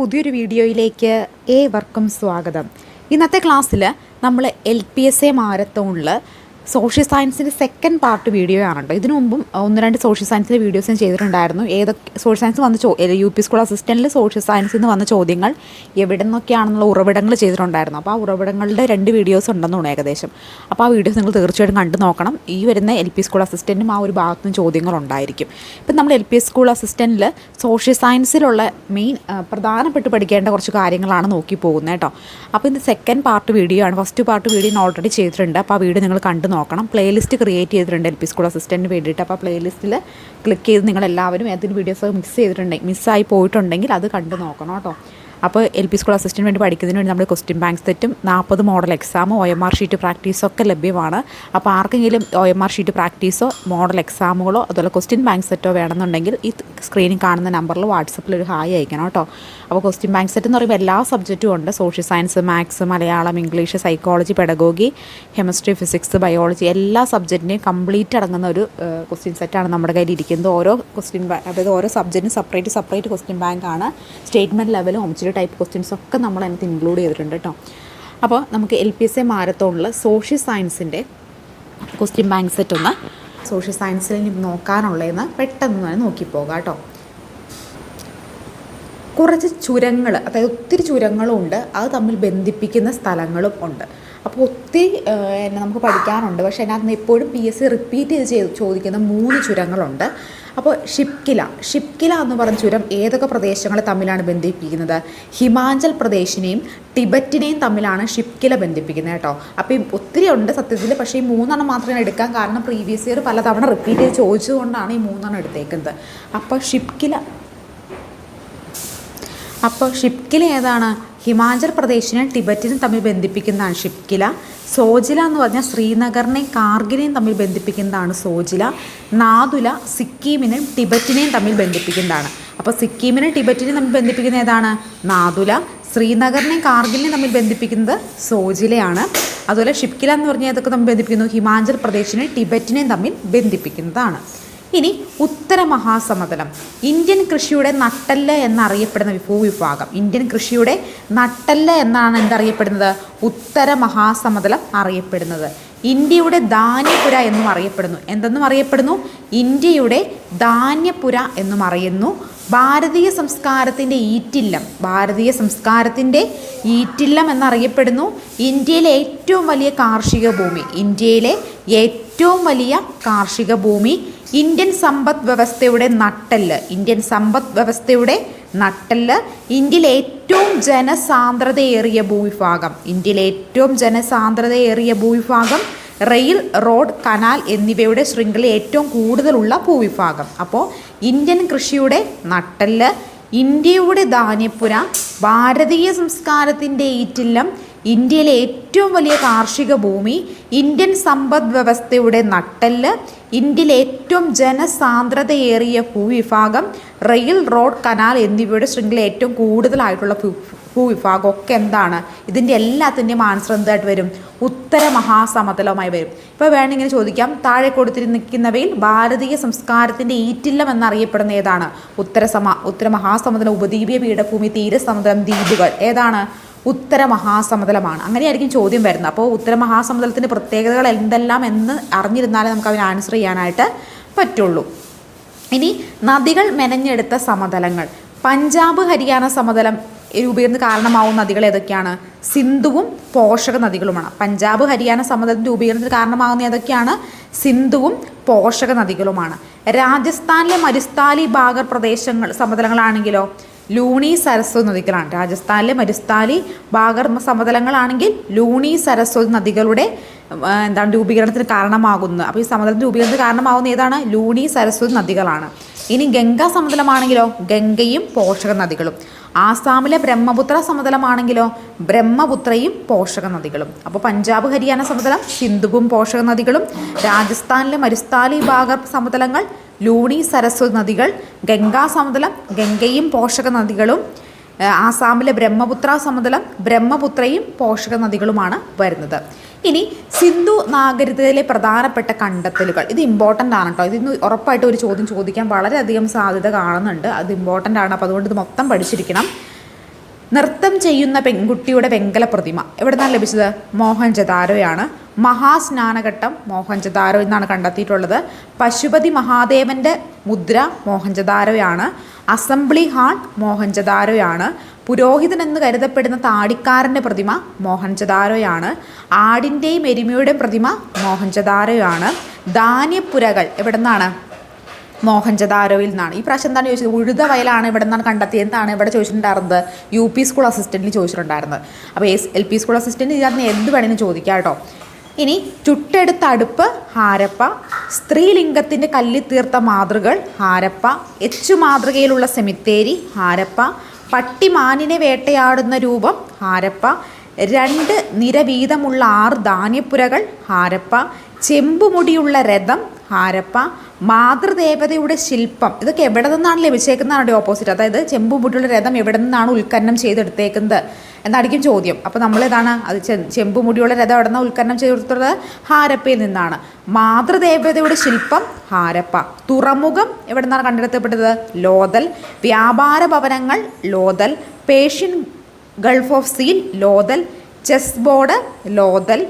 പുതിയൊരു വീഡിയോയിലേക്ക് ഏവർക്കും സ്വാഗതം. ഇന്നത്തെ ക്ലാസ്സിൽ നമ്മൾ എൽ പി എസ് എ മാരത്തോണിൽ സോഷ്യൽ സയൻസിന്റെ സെക്കൻഡ് പാർട്ട് വീഡിയോ ആണ് കേട്ടോ ഇതിനു മുമ്പും ഒന്ന് രണ്ട് സോഷ്യൽ സയൻസിന്റെ വീഡിയോസ് ഞാൻ ചെയ്തിട്ടുണ്ടായിരുന്നു. ഏതൊക്കെ സോഷ്യൽ സയൻസ് വന്ന ചോ യു പി സ്കൂൾ അസിസ്റ്റന്റിൽ സോഷ്യൽ സയൻസിൽ നിന്ന് വന്ന ചോദ്യങ്ങൾ എവിടെ നിന്നൊക്കെയാണെന്നുള്ള ഉറവിടങ്ങൾ ചെയ്തിട്ടുണ്ടായിരുന്നു. അപ്പോൾ ആ ഉറവിടങ്ങളുടെ രണ്ട് വീഡിയോസ് ഉണ്ടെന്ന് തോന്നുന്നു ഏകദേശം. അപ്പോൾ ആ വീഡിയോസ് നിങ്ങൾ തീർച്ചയായിട്ടും കണ്ടു നോക്കണം. ഈ വരുന്ന എൽ പി സ്കൂൾ അസിസ്റ്റന്റും ആ ഒരു ഭാഗത്തു നിന്ന് ചോദ്യങ്ങളുണ്ടായിരിക്കും ഇപ്പം നമ്മൾ എൽ പി സ്കൂൾ അസിസ്റ്റന്റിൽ സോഷ്യൽ സയൻസിലുള്ള മെയിൻ പ്രധാനപ്പെട്ട് പഠിക്കേണ്ട കുറച്ച് കാര്യങ്ങളാണ് നോക്കി പോകുന്നത് കേട്ടോ. അപ്പോൾ ഇത് സെക്കൻഡ് പാർട്ട് വീഡിയോ ആണ്. ഫസ്റ്റ് പാർട്ട് വീഡിയോ ഞാൻ ഓൾറെഡി ചെയ്തിട്ടുണ്ട്. അപ്പോൾ ആ വീഡിയോ നിങ്ങൾ കണ്ടു പ്ലേലിസ്റ്റ് ക്രിയേറ്റ് ചെയ്തിട്ടുണ്ട് എൽ പി സ്കൂൾ അസിസ്റ്റന്റിന് വേണ്ടിയിട്ട്. അപ്പോൾ പ്ലേലിസ്റ്റിൽ ക്ലിക്ക് ചെയ്ത് നിങ്ങളെല്ലാവരും ഏതെങ്കിലും വീഡിയോസ് മിസ് ചെയ്തിട്ടുണ്ടെങ്കിൽ മിസ്സായി പോയിട്ടുണ്ടെങ്കിൽ അത് കണ്ടു നോക്കണം കേട്ടോ. അപ്പോൾ എൽ പി സ്കൂൾ അസിസ്റ്റന്റ് വേണ്ടി പഠിക്കുന്നതിന് വേണ്ടി നമ്മുടെ ക്വസ്റ്റ്യൻ ബാങ്ക് സെറ്റും നാൽപ്പത് മോഡൽ എക്സാമും ഒ എം ആർ ഷീറ്റ് പ്രാക്ടീസോ ഒക്കെ ലഭ്യമാണ്. അപ്പോൾ ആർക്കെങ്കിലും ഒ എം ആർ ഷീറ്റ് പ്രാക്ടീസോ മോഡൽ എക്സാമുകളോ അതുപോലെ ക്വസ്റ്റ്യൻ ബാങ്ക് സെറ്റോ വേണമെന്നുണ്ടെങ്കിൽ ഈ സ്ക്രീനിൽ കാണുന്ന നമ്പറിൽ വാട്സപ്പിൽ ഒരു ഹായ് അയക്കണം കേട്ടോ. അപ്പോൾ ക്വസ്റ്റ്യൻ ബാങ്ക് സെറ്റ് എന്ന് പറയുമ്പോൾ എല്ലാ സബ്ജക്റ്റും ഉണ്ട്. Social science maths Malayalam English psychology pedagogy chemistry physics biology എല്ലാ സബ്ജക്റ്റിനെയും കംപ്ലീറ്റ് അടങ്ങുന്ന ഒരു ക്വസ്റ്റ്യൻ സെറ്റാണ് നമ്മുടെ കയ്യിൽ ഇരിക്കുന്നത്. ഓരോ ക്വസ്റ്റ്യൻ അതായത് ഓരോ സബ്ജക്റ്റിനും സെപ്പറേറ്റ് സെപ്പറേറ്റ് ക്വസ്റ്റ്യൻ ബാങ്ക് ആണ് സ്റ്റേറ്റ്മെന്റ് ലെവലും ടൈപ്പ് ക്വസ്റ്റ്യൻസ് ഒക്കെ നമ്മൾ അതിനകത്ത് ഇൻക്ലൂഡ് ചെയ്തിട്ടുണ്ട് കേട്ടോ അപ്പോൾ നമുക്ക് എൽ പി എസ് എ മാരത്തോണിൽ സോഷ്യൽ സയൻസിന്റെ ക്വസ്റ്റ്യൻ ബാങ്ക് സെറ്റ് ഒന്ന് സോഷ്യൽ സയൻസിൽ ഇനി നോക്കാനുള്ളതെന്ന് പെട്ടെന്ന് തന്നെ നോക്കി നോക്കിപ്പോകാം കേട്ടോ കുറച്ച് ചുരങ്ങൾ അതായത് ഒത്തിരി ചുരങ്ങളും ഉണ്ട്. അത് തമ്മിൽ ബന്ധിപ്പിക്കുന്ന സ്ഥലങ്ങളും ഉണ്ട്. അപ്പോൾ ഒത്തിരി എന്നെ നമുക്ക് പഠിക്കാനുണ്ട്. പക്ഷേ അതിനകത്ത് നിന്ന് എപ്പോഴും പി എസ് സി റിപ്പീറ്റ് ചെയ്ത് ചെയ്ത് ചോദിക്കുന്ന മൂന്ന് ചുരങ്ങളുണ്ട്. അപ്പോൾ ഷിപ്കില. ഷിപ്കില എന്ന് പറഞ്ഞ ചുരം ഏതൊക്കെ പ്രദേശങ്ങളെ തമ്മിലാണ് ബന്ധിപ്പിക്കുന്നത്? ഹിമാചൽ പ്രദേശിനെയും ടിബറ്റിനെയും തമ്മിലാണ് ഷിപ്കില ബന്ധിപ്പിക്കുന്നത് കേട്ടോ. അപ്പോൾ ഈ ഒത്തിരി ഉണ്ട് സത്യത്തിൽ. പക്ഷേ ഈ മൂന്നെണ്ണം മാത്രമേ എടുക്കാൻ കാരണം പ്രീവിയസ് ഇയർ പലതവണ റിപ്പീറ്റ് ചെയ്ത് ചോദിച്ചുകൊണ്ടാണ് ഈ മൂന്നെണ്ണം എടുത്തേക്കുന്നത്. അപ്പോൾ ഷിപ്കില. അപ്പോൾ ഷിപ്കില ഏതാണ്? ഹിമാചൽ പ്രദേശിനെ ടിബറ്റിനും തമ്മിൽ ബന്ധിപ്പിക്കുന്നതാണ് ഷിപ്കില. സോജില എന്ന് പറഞ്ഞാൽ ശ്രീനഗറിനെയും കാർഗിനെയും തമ്മിൽ ബന്ധിപ്പിക്കുന്നതാണ് സോജില. നാദുല സിക്കിമിനെയും ടിബറ്റിനെയും തമ്മിൽ ബന്ധിപ്പിക്കുന്നതാണ്. അപ്പോൾ സിക്കിമിനെയും ടിബറ്റിനെയും തമ്മിൽ ബന്ധിപ്പിക്കുന്ന ഏതാണ്? നാദുല. ശ്രീനഗറിനെയും കാർഗിലിനെയും തമ്മിൽ ബന്ധിപ്പിക്കുന്നത് സോജിലയാണ്. അതുപോലെ ഷിപ്കില എന്ന് പറഞ്ഞാൽ ഇതൊക്കെ തമ്മിൽ ബന്ധിപ്പിക്കുന്നു? ഹിമാചൽ പ്രദേശിനെയും ടിബറ്റിനെയും തമ്മിൽ ബന്ധിപ്പിക്കുന്നതാണ്. ഇനി ഉത്തര മഹാസമതലം ഇന്ത്യൻ കൃഷിയുടെ നട്ടല്ല എന്നറിയപ്പെടുന്ന ഭൂവിഭാഗം ഇന്ത്യൻ കൃഷിയുടെ നട്ടല്ല എന്നാണ് എന്തറിയപ്പെടുന്നത്? ഉത്തര മഹാസമതലം അറിയപ്പെടുന്നത്. ഇന്ത്യയുടെ ധാന്യപുര എന്നും അറിയപ്പെടുന്നു. എന്തെന്നും അറിയപ്പെടുന്നു? ഇന്ത്യയുടെ ധാന്യപുര എന്നും അറിയുന്നു. ഭാരതീയ സംസ്കാരത്തിന്റെ ഈറ്റില്ലം. ഭാരതീയ സംസ്കാരത്തിന്റെ ഈറ്റില്ലം എന്നറിയപ്പെടുന്നു. ഇന്ത്യയിലെ ഏറ്റവും വലിയ കാർഷിക ഭൂമി. ഇന്ത്യയിലെ ഏറ്റവും വലിയ കാർഷിക ഭൂമി ഇന്ത്യൻ സമ്പദ് വ്യവസ്ഥയുടെ നട്ടെല്ല്. ഇന്ത്യൻ സമ്പദ് വ്യവസ്ഥയുടെ നട്ടെല്ല് ഇന്ത്യയിലെ ഏറ്റവും ജനസാന്ദ്രതയേറിയ ഭൂവിഭാഗം. ഇന്ത്യയിലെ ഏറ്റവും ജനസാന്ദ്രതയേറിയ ഭൂവിഭാഗം റെയിൽ റോഡ് കനാൽ എന്നിവയുടെ ശൃംഖല ഏറ്റവും കൂടുതലുള്ള ഭൂവിഭാഗം. അപ്പോൾ ഇന്ത്യൻ കൃഷിയുടെ നട്ടെല്ല് ഇന്ത്യയുടെ ധാന്യപ്പുര ഭാരതീയ സംസ്കാരത്തിന്റെ ഈറ്റില്ലം ഇന്ത്യയിലെ ഏറ്റവും വലിയ കാർഷിക ഭൂമി ഇന്ത്യൻ സമ്പദ് വ്യവസ്ഥയുടെ നട്ടെല്ല് ഇന്ത്യയിലെ ഏറ്റവും ജനസാന്ദ്രതയേറിയ ഭൂവിഭാഗം റെയിൽ റോഡ് കനാൽ എന്നിവയുടെ ശൃംഖല ഏറ്റവും കൂടുതലായിട്ടുള്ള ഭൂവിഭാഗം ഒക്കെ എന്താണ്? ഇതിന്റെ എല്ലാത്തിന്റെയും ആൻസർ എന്തായിട്ട് വരും? ഉത്തര മഹാസമതലമായി വരും. ഇപ്പോൾ വേണമെങ്കിൽ ചോദിക്കാം. താഴെ കൊടുത്തിരി നിൽക്കുന്നവയിൽ ഭാരതീയ സംസ്കാരത്തിന്റെ ഈറ്റില്ലം എന്നറിയപ്പെടുന്ന ഏതാണ്? ഉത്തര സമ ഉത്തര മഹാസമുദ്രം ഉപദ്വീപീയ പീഠഭൂമി തീരസമുദ്രം ദ്വീപുകൾ. ഏതാണ്? ഉത്തര മഹാസമുദ്രമാണ് അങ്ങനെയായിരിക്കും ചോദ്യം വരുന്നത്. അപ്പോൾ ഉത്തര മഹാസമുദ്രത്തിന്റെ പ്രത്യേകതകൾ എന്തെല്ലാം എന്ന് അറിഞ്ഞിരുന്നാലേ നമുക്ക് അതിന് ആൻസർ ചെയ്യാനായിട്ട് പറ്റുള്ളൂ. ഇനി നദികൾ മെനഞ്ഞെടുത്ത സമതലങ്ങൾ. പഞ്ചാബ് ഹരിയാന സമതലം രൂപീകരണ കാരണമാവുന്ന നദികൾ ഏതൊക്കെയാണ്? സിന്ധുവും പോഷക നദികളുമാണ്. പഞ്ചാബ് ഹരിയാന സമതലം രൂപീകരണത്തിന് കാരണമാകുന്ന ഏതൊക്കെയാണ്? സിന്ധുവും പോഷക നദികളുമാണ്. രാജസ്ഥാനിലെ മരുസ്ഥാലി ബാഗർ പ്രദേശങ്ങൾ സമതലങ്ങളാണെങ്കിലോ ലൂണി സരസ്വതി നദികളാണ്. രാജസ്ഥാനിലെ മരുസ്ഥാലി ഭാഗർമ സമതലങ്ങളാണെങ്കിൽ ലൂണി സരസ്വതി നദികളുടെ എന്താണ് രൂപീകരണത്തിന് കാരണമാകുന്നത് അപ്പോൾ ഈ സമതലത്തിന് രൂപീകരണത്തിന് കാരണമാകുന്ന ഏതാണ്? ലൂണി സരസ്വതി നദികളാണ്. ഇനി ഗംഗാ സമതലമാണെങ്കിലോ? ഗംഗയും പോഷക നദികളും. ആസാമിലെ ബ്രഹ്മപുത്ര സമതലമാണെങ്കിലോ ബ്രഹ്മപുത്രയും പോഷക നദികളും. അപ്പോൾ പഞ്ചാബ് ഹരിയാന സമതലം സിന്ധുവും പോഷക നദികളും രാജസ്ഥാനിലെ മരുസ്ഥാലി ഭാഗർ സമതലങ്ങൾ ലൂണി സരസ്വതി നദികൾ ഗംഗാ സമതലം ഗംഗയും പോഷക നദികളും ആസാമിലെ ബ്രഹ്മപുത്ര സമതലം ബ്രഹ്മപുത്രയും പോഷക നദികളുമാണ് വരുന്നത്. ഇനി സിന്ധു നാഗരികതയിലെ പ്രധാനപ്പെട്ട കണ്ടെത്തലുകൾ. ഇത് ഇമ്പോർട്ടന്റ് ആണ് കേട്ടോ ഇതിന്ന് ഉറപ്പായിട്ട് ഒരു ചോദ്യം ചോദിക്കാൻ വളരെയധികം സാധ്യത കാണുന്നുണ്ട്. അത് ഇമ്പോർട്ടന്റ് ആണ്. അപ്പോൾ അതുകൊണ്ട് ഇത് മൊത്തം പഠിച്ചിരിക്കണം. നൃത്തം ചെയ്യുന്ന പെൺകുട്ടിയുടെ വെങ്കല പ്രതിമ. എവിടെ നിന്നാണ് ലഭിച്ചത് മോഹൻജദാരോയാണ് മഹാസ്നാനഘട്ടം മോഹൻജദാരോ എന്നാണ് കണ്ടെത്തിയിട്ടുള്ളത്. പശുപതി മഹാദേവന്റെ മുദ്ര മോഹൻജദാരോയാണ് അസംബ്ലി ഹാൾ മോഹൻജദാരോയാണ്. പുരോഹിതൻ എന്ന് കരുതപ്പെടുന്ന താടിക്കാരന്റെ പ്രതിമ മോഹൻജദാരോയാണ്. ആടിന്റെയും എരുമയുടെയും പ്രതിമ മോഹൻജദാരോയാണ്. ധാന്യപ്പുരകൾ എവിടെ നിന്നാണ് മോഹൻജദാരോയിൽ നിന്നാണ്. ഈ പ്രാവശ്യം എന്താണ് ചോദിച്ചത്? ഉഴുത വയലാണ് ഇവിടെ നിന്നാണ് കണ്ടെത്തിയത്? എന്താണ് ഇവിടെ ചോദിച്ചിട്ടുണ്ടായിരുന്നത്? യു പി സ്കൂൾ അസിസ്റ്റന്റിൽ ചോദിച്ചിട്ടുണ്ടായിരുന്നത്. അപ്പോൾ S L P school assistant ഇതിനകത്ത് എന്ത് വേണമെങ്കിലും ചോദിക്കാം കേട്ടോ. ഇനി ചുട്ടെടുത്ത അടുപ്പ് ഹാരപ്പ. സ്ത്രീലിംഗത്തിന്റെ കല്ലിൽ തീർത്ത മാതൃകൾ ഹാരപ്പ. എച്ചു മാതൃകയിലുള്ള സെമിത്തേരി ഹാരപ്പ. പട്ടിമാനിനെ വേട്ടയാടുന്ന രൂപം ഹാരപ്പ. രണ്ട് നിര വീതമുള്ള ആറ് ധാന്യപ്പുരകൾ ഹാരപ്പ. ചെമ്പുമുടിയുള്ള രഥം ഹാരപ്പ. മാതൃദേവതയുടെ ശില്പം. ഇതൊക്കെ എവിടെ നിന്നാണ് ലഭിച്ചേക്കുന്നതാണ് ഓപ്പോസിറ്റ്? അതായത് ചെമ്പുമുടിയുള്ള രഥം എവിടെ നിന്നാണ് ഉത്ഖനനം ചെയ്തെടുത്തേക്കുന്നത്? എന്നായിരിക്കും ചോദ്യം. അപ്പോൾ നമ്മൾ ഇതാണ് അത് ചെമ്പുമുടിയുള്ള രഥം എവിടെ ഉത്കരണം ചെയ്തു കൊടുത്തുള്ളത് ഹാരപ്പയിൽ നിന്നാണ്. മാതൃദേവതയുടെ ശില്പം ഹാരപ്പ. തുറമുഖം എവിടെ നിന്നാണ് കണ്ടെടുത്തപ്പെട്ടത് ലോതൽ. വ്യാപാര ഭവനങ്ങൾ Lothal. Persian gulf of seal Lothal. Chess board Lothal.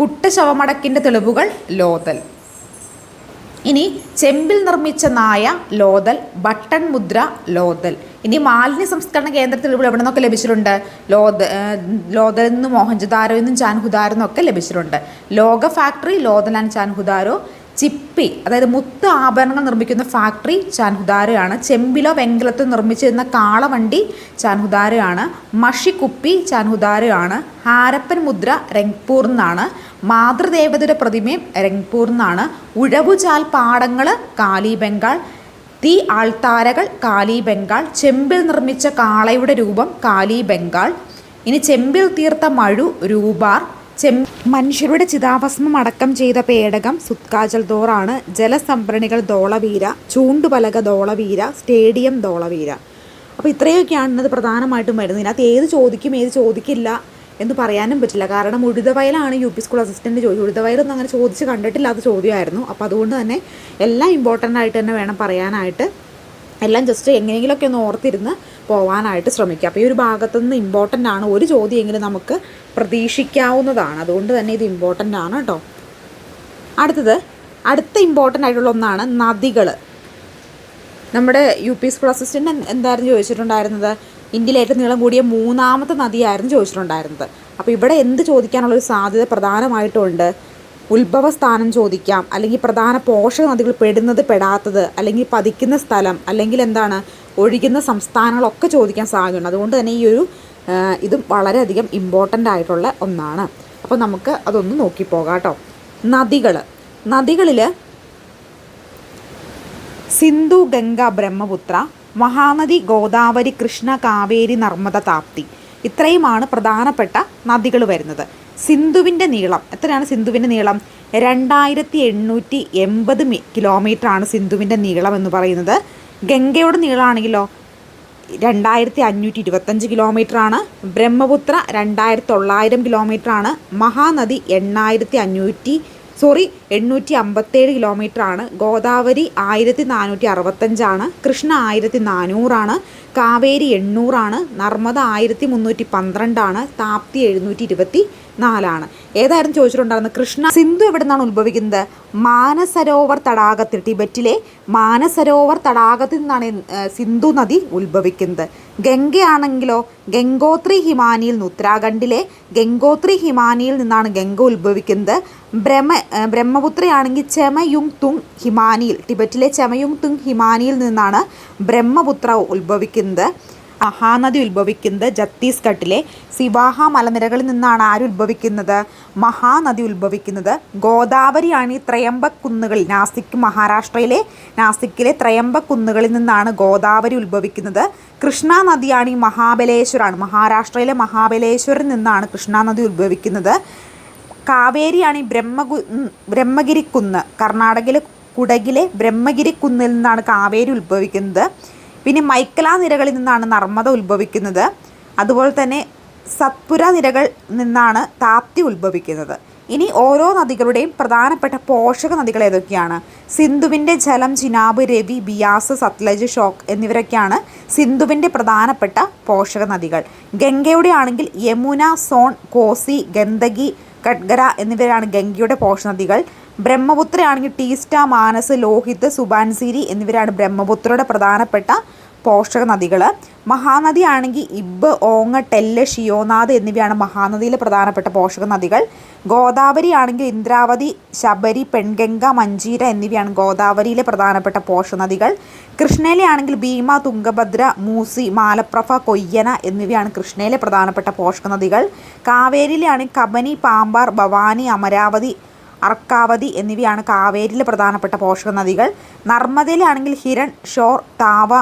കുട്ടശവമടക്കിന്റെ തെളിവുകൾ ലോതൽ. ഇനി ചെമ്പിൽ നിർമ്മിച്ച നായ ലോതൽ ബട്ടൺ മുദ്ര ലോതൽ. ഇനി മാലിന്യ സംസ്കരണ കേന്ദ്രത്തിൽ ഇവിടെ എവിടെ നിന്നൊക്കെ ലഭിച്ചിട്ടുണ്ട്? ലോത ലോതലിൽ നിന്നും മോഹൻജദാരോ നിന്നും ചാൻഹുദാരോ എന്നൊക്കെ ലഭിച്ചിട്ടുണ്ട്. ലോക ഫാക്ടറി ലോതൽ ആൻഡ് ചാൻഹുദാരോ. ചിപ്പി അതായത് മുത്ത് ആഭരണങ്ങൾ നിർമ്മിക്കുന്ന ഫാക്ടറി ചാൻഹുദാരയാണ്. ചെമ്പിലോ വെങ്കലത്തോ നിർമ്മിച്ചിരുന്ന കാളവണ്ടി ചാൻഹുദാരയാണ്. മഷിക്കുപ്പി ചാൻഹുദാരയാണ്. ഹാരപ്പൻ മുദ്ര രംഗ്പൂർ നിന്നാണ്. മാതൃദേവതയുടെ പ്രതിമയും രംഗ്പൂർ നിന്നാണ്. ഉഴവുചാൽ പാടങ്ങൾ കാലി ബംഗാൾ. തീ ആൾത്താരകൾ കാലി ബംഗാൾ. ചെമ്പിൽ നിർമ്മിച്ച കാളയുടെ രൂപം കാലി ബംഗാൾ. ഇനി ചെമ്പിൽ തീർത്ത മഴു രൂപാർ. ചെം മനുഷ്യരുടെ ചിതാഭസ്മം അടക്കം ചെയ്ത പേടകം സുത്കാജൽ ദോറാണ്. ജലസംഭരണികൾ ദോളവീര ചൂണ്ടുപലക ദോളവീര സ്റ്റേഡിയം ദോളവീര. അപ്പോൾ ഇത്രയൊക്കെയാണ് ഇന്നത് പ്രധാനമായിട്ടും വരുന്നത്. ഇതിനകത്ത് ഏത് ചോദിക്കും ഏത് ചോദിക്കില്ല എന്ന് പറയാനും പറ്റില്ല. കാരണം ഉഴുതവയലാണ് യു പി സ്കൂൾ അസിസ്റ്റന്റ് ചോദിച്ചു ഉഴുതവയലൊന്നും അങ്ങനെ ചോദിച്ച് കണ്ടിട്ടില്ലാത്ത ചോദ്യമായിരുന്നു. അപ്പോൾ അതുകൊണ്ട് തന്നെ എല്ലാം ഇമ്പോർട്ടന്റ് ആയിട്ട് തന്നെ വേണം പറയാനായിട്ട്. എല്ലാം ജസ്റ്റ് എങ്ങനെയെങ്കിലുമൊക്കെ ഒന്ന് ഓർത്തിരുന്ന് പോകാനായിട്ട് ശ്രമിക്കുക. അപ്പോൾ ഈ ഒരു ഭാഗത്തു നിന്ന് ഇമ്പോർട്ടന്റ് ആണ് ഒരു ചോദ്യമെങ്കിലും നമുക്ക് പ്രതീക്ഷിക്കാവുന്നതാണ്. അതുകൊണ്ട് തന്നെ ഇത് ഇമ്പോർട്ടന്റ് ആണ് കേട്ടോ. അടുത്തത് അടുത്ത ഇമ്പോർട്ടന്റ് ആയിട്ടുള്ള ഒന്നാണ് നദികൾ. നമ്മുടെ യു പി സ്കൂൾ അസിസ്റ്റന്റ് എന്തായിരുന്നു ചോദിച്ചിട്ടുണ്ടായിരുന്നത്? ഇന്ത്യയിലെ ഏറ്റവും നീളം കൂടിയ മൂന്നാമത്തെ നദിയായിരുന്നു ചോദിച്ചിട്ടുണ്ടായിരുന്നത്. അപ്പോൾ ഇവിടെ എന്ത് ചോദിക്കാനുള്ളൊരു സാധ്യത പ്രധാനമായിട്ടുമുണ്ട് ഉത്ഭവസ്ഥാനം ചോദിക്കാം. അല്ലെങ്കിൽ പ്രധാന പോഷക നദികൾ പെടുന്നത് പെടാത്തത് അല്ലെങ്കിൽ പതിക്കുന്ന സ്ഥലം അല്ലെങ്കിൽ എന്താണ് ഒഴുകുന്ന സംസ്ഥാനങ്ങളൊക്കെ ചോദിക്കാൻ സാധ്യതയുണ്ട്. അതുകൊണ്ട് തന്നെ ഈ ഒരു ഇതും വളരെയധികം ഇമ്പോർട്ടന്റ് ആയിട്ടുള്ള ഒന്നാണ്. അപ്പോൾ നമുക്ക് അതൊന്ന് നോക്കിപ്പോകാം കേട്ടോ. നദികൾ. നദികളിൽ സിന്ധു ഗംഗ ബ്രഹ്മപുത്ര മഹാനദി ഗോദാവരി കൃഷ്ണ കാവേരി നർമ്മദ താപ്തി. ഇത്രയുമാണ് പ്രധാനപ്പെട്ട നദികൾ വരുന്നത്. സിന്ധുവിന്റെ നീളം. എത്രയാണ് സിന്ധുവിന്റെ നീളം? രണ്ടായിരത്തി എണ്ണൂറ്റി എൺപത് മി കിലോമീറ്ററാണ് സിന്ധുവിന്റെ നീളം എന്ന് പറയുന്നത്. ഗംഗയുടെ നീളമാണെങ്കിലോ? രണ്ടായിരത്തി അഞ്ഞൂറ്റി ഇരുപത്തഞ്ച് കിലോമീറ്ററാണ്. ബ്രഹ്മപുത്ര രണ്ടായിരത്തി തൊള്ളായിരം കിലോമീറ്ററാണ്. മഹാനദി എണ്ണായിരത്തി അഞ്ഞൂറ്റി സോറി എണ്ണൂറ്റി അമ്പത്തേഴ് കിലോമീറ്ററാണ്. ഗോദാവരി ആയിരത്തി നാനൂറ്റി അറുപത്തഞ്ചാണ് കൃഷ്ണ ആയിരത്തി നാനൂറാണ് കാവേരി എണ്ണൂറാണ്. നർമ്മദ ആയിരത്തി മുന്നൂറ്റി പന്ത്രണ്ടാണ് താപ്തി എഴുന്നൂറ്റി ഇരുപത്തി നാലാണ്. ഏതായിരുന്നു ചോദിച്ചിട്ടുണ്ടായിരുന്നത് കൃഷ്ണ സിന്ധു എവിടെ നിന്നാണ് ഉത്ഭവിക്കുന്നത്? മാനസരോവർ തടാകത്തിൽ ടിബറ്റിലെ മാനസരോവർ തടാകത്തിൽ നിന്നാണ് സിന്ധു നദി ഉത്ഭവിക്കുന്നത്. ഗംഗയാണെങ്കിലോ ഗംഗോത്രി ഹിമാനിയിൽ നിന്ന് ഉത്തരാഖണ്ഡിലെ ഗംഗോത്രി ഹിമാനിയിൽ നിന്നാണ് ഗംഗ ഉത്ഭവിക്കുന്നത്. ബ്രഹ്മ ബ്രഹ്മപുത്രയാണെങ്കിൽ ചെമയുങ് തുങ് ഹിമാനിയിൽ ടിബറ്റിലെ ചെമയുങ് തുങ് ഹിമാനിയിൽ നിന്നാണ് ബ്രഹ്മപുത്ര ഉത്ഭവിക്കുന്നത്. മഹാനദി ഉത്ഭവിക്കുന്നത് ഛത്തീസ്ഗഡിലെ സിവാഹ മലനിരകളിൽ നിന്നാണ് ആര് ഉത്ഭവിക്കുന്നത്? മഹാനദി ഉത്ഭവിക്കുന്നത് ഗോദാവരിയാണ്. ഈ ത്രയംബക് നാസിക് മഹാരാഷ്ട്രയിലെ നാസിക്കിലെ ത്രയംബക് കുന്നുകളിൽ നിന്നാണ് ഗോദാവരി ഉത്ഭവിക്കുന്നത്. കൃഷ്ണ നദിയാണ് ഈ മഹാബലേശ്വരാണ്. മഹാരാഷ്ട്രയിലെ മഹാബലേശ്വരിൽ നിന്നാണ് കൃഷ്ണ നദി ഉത്ഭവിക്കുന്നത്. കാവേരിയാണ് ഈ ബ്രഹ്മഗു ബ്രഹ്മഗിരിക്കുന്ന് കർണാടകയിലെ കുടകിലെ ബ്രഹ്മഗിരിക്കുന്നിൽ നിന്നാണ് കാവേരി ഉത്ഭവിക്കുന്നത്. പിന്നെ മൈക്കല നിരകളിൽ നിന്നാണ് നർമ്മദ ഉത്ഭവിക്കുന്നത്. അതുപോലെ തന്നെ സത്പുര നിരകൾ നിന്നാണ് താപ്തി ഉത്ഭവിക്കുന്നത്. ഇനി ഓരോ നദികളുടെയും പ്രധാനപ്പെട്ട പോഷക നദികൾ ഏതൊക്കെയാണ്? സിന്ധുവിന്റെ ജലം ചിനാബ് രവി ബിയാസ് സത്ലജ് ഷോക്ക് എന്നിവരൊക്കെയാണ് സിന്ധുവിന്റെ പ്രധാനപ്പെട്ട പോഷക നദികൾ. ഗംഗയുടെ ആണെങ്കിൽ യമുന സോൺ കോസി ഗന്ദകി കഡ്ഗര എന്നിവരാണ് ഗംഗയുടെ പോഷക നദികൾ. ബ്രഹ്മപുത്രയാണെങ്കിൽ ടീസ്റ്റ മാനസ് ലോഹിത് സുബാൻസിരി എന്നിവരാണ് ബ്രഹ്മപുത്രയുടെ പ്രധാനപ്പെട്ട പോഷക നദികൾ മഹാനദി ആണെങ്കിൽ ഇബ് ഓങ് ടെല്ല് ഷിയോനാഥ് എന്നിവയാണ് മഹാനദിയിലെ പ്രധാനപ്പെട്ട പോഷക നദികൾ. ഗോദാവരി ആണെങ്കിൽ ഇന്ദ്രാവതി ശബരി പെൺഗംഗ മഞ്ചീര എന്നിവയാണ് ഗോദാവരിയിലെ പ്രധാനപ്പെട്ട പോഷക നദികൾ. കൃഷ്ണയിലെ ആണെങ്കിൽ ഭീമ തുംഗഭദ്ര മൂസി മാലപ്രഭ കൊയ്യന എന്നിവയാണ് കൃഷ്ണയിലെ പ്രധാനപ്പെട്ട പോഷക നദികൾ. കാവേരിയിലെ ആണെങ്കിൽ കബനി പാമ്പാർ ഭവാനി അമരാവതി അർക്കാവതി എന്നിവയാണ് കാവേരിയിലെ പ്രധാനപ്പെട്ട പോഷക നദികൾ നർമ്മദയിലാണെങ്കിൽ ഹിരൺ ഷോർ താവ